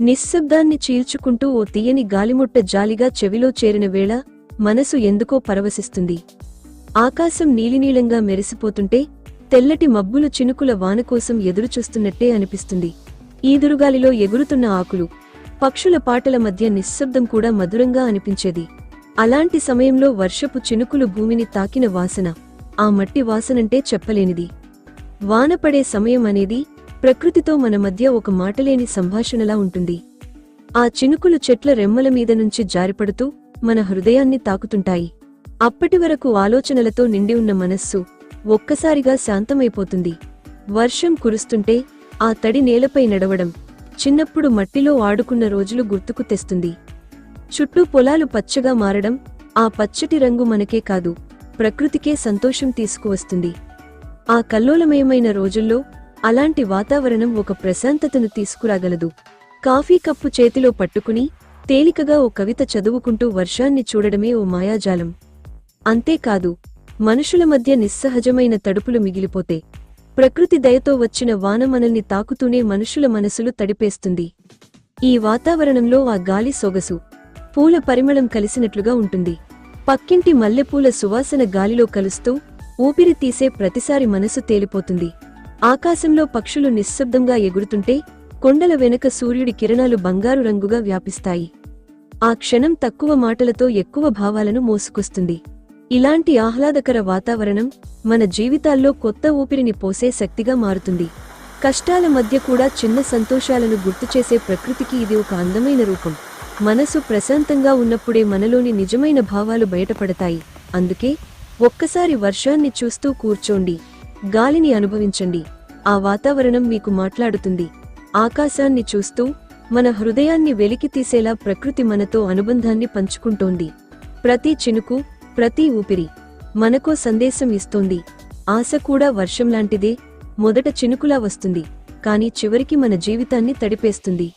నిశ్శబ్దాన్ని చీల్చుకుంటూ ఓ తీయని గాలిముట్ట జాలిగా చెవిలో చేరిన వేళ మనసు ఎందుకో పరవశిస్తుంది. ఆకాశం నీలినీళంగా మెరిసిపోతుంటే తెల్లటి మబ్బులు చినుకుల వాన కోసం ఎదురుచూస్తున్నట్టే అనిపిస్తుంది. ఈదురుగాలిలో ఎగురుతున్న ఆకులు పక్షుల పాటల మధ్య నిశ్శబ్దం కూడా మధురంగా అనిపించేది. అలాంటి సమయంలో వర్షపు చినుకులు భూమిని తాకిన వాసన ఆ మట్టి వాసనంటే చెప్పలేనిది. వానపడే సమయం అనేది ప్రకృతితో మన మధ్య ఒక మాటలేని సంభాషణలా ఉంటుంది. ఆ చినుకులు చెట్ల రెమ్మల మీద నుంచి జారిపడుతూ మన హృదయాన్ని తాకుతుంటాయి. అప్పటి వరకు ఆలోచనలతో నిండి ఉన్న మనస్సు ఒక్కసారిగా శాంతమైపోతుంది. వర్షం కురుస్తుంటే ఆ తడి నేలపై నడవడం చిన్నప్పుడు మట్టిలో ఆడుకున్న రోజులు గుర్తుకు తెస్తుంది. చుట్టూ పొలాలు పచ్చగా మారడం ఆ పచ్చటి రంగు మనకే కాదు ప్రకృతికే సంతోషం తీసుకువస్తుంది. ఆ కల్లోలమయమైన రోజుల్లో అలాంటి వాతావరణం ఒక ప్రశాంతతను తీసుకురాగలదు. కాఫీ కప్పు చేతిలో పట్టుకుని తేలికగా ఓ కవిత చదువుకుంటూ వర్షాన్ని చూడడమే ఓ మాయాజాలం. అంతేకాదు మనుషుల మధ్య నిస్సహజమైన తడుపులు మిగిలిపోతే ప్రకృతి దయతో వచ్చిన వాన మనల్ని తాకుతూనే మనుషుల మనసులు తడిపేస్తుంది. ఈ వాతావరణంలో ఆ గాలి సొగసు పూల పరిమళం కలిసినట్లుగా ఉంటుంది. పక్కింటి మల్లెపూల సువాసన గాలిలో కలుస్తూ ఊపిరి తీసే ప్రతిసారి మనసు తేలిపోతుంది. ఆకాశంలో పక్షులు నిశ్శబ్దంగా ఎగురుతుంటే కొండల వెనక సూర్యుడి కిరణాలు బంగారు రంగుగా వ్యాపిస్తాయి. ఆ క్షణం తక్కువ మాటలతో ఎక్కువ భావాలను మోసుకొస్తుంది. ఇలాంటి ఆహ్లాదకర వాతావరణం మన జీవితాల్లో కొత్త ఊపిరిని పోసే శక్తిగా మారుతుంది. కష్టాల మధ్య కూడా చిన్న సంతోషాలను గుర్తుచేసే ప్రకృతికి ఇది ఒక అందమైన రూపం. మనసు ప్రశాంతంగా ఉన్నప్పుడే మనలోని నిజమైన భావాలు బయటపడతాయి. అందుకే ఒక్కసారి వర్షాన్ని చూస్తూ కూర్చోండి. గాలిని అనుభవించండి. ఆ వాతావరణం మీకు మాట్లాడుతుంది. ఆకాశాన్ని చూస్తూ మన హృదయాన్ని వెలికితీసేలా ప్రకృతి మనతో అనుబంధాన్ని పంచుకుంటోంది. ప్రతి చినుకు ప్రతి ఊపిరి మనకో సందేశం ఇస్తోంది. ఆశ కూడా వర్షంలాంటిదే మొదట చినుకులా వస్తుంది. కానీ చివరికి మన జీవితాన్ని తడిపేస్తుంది.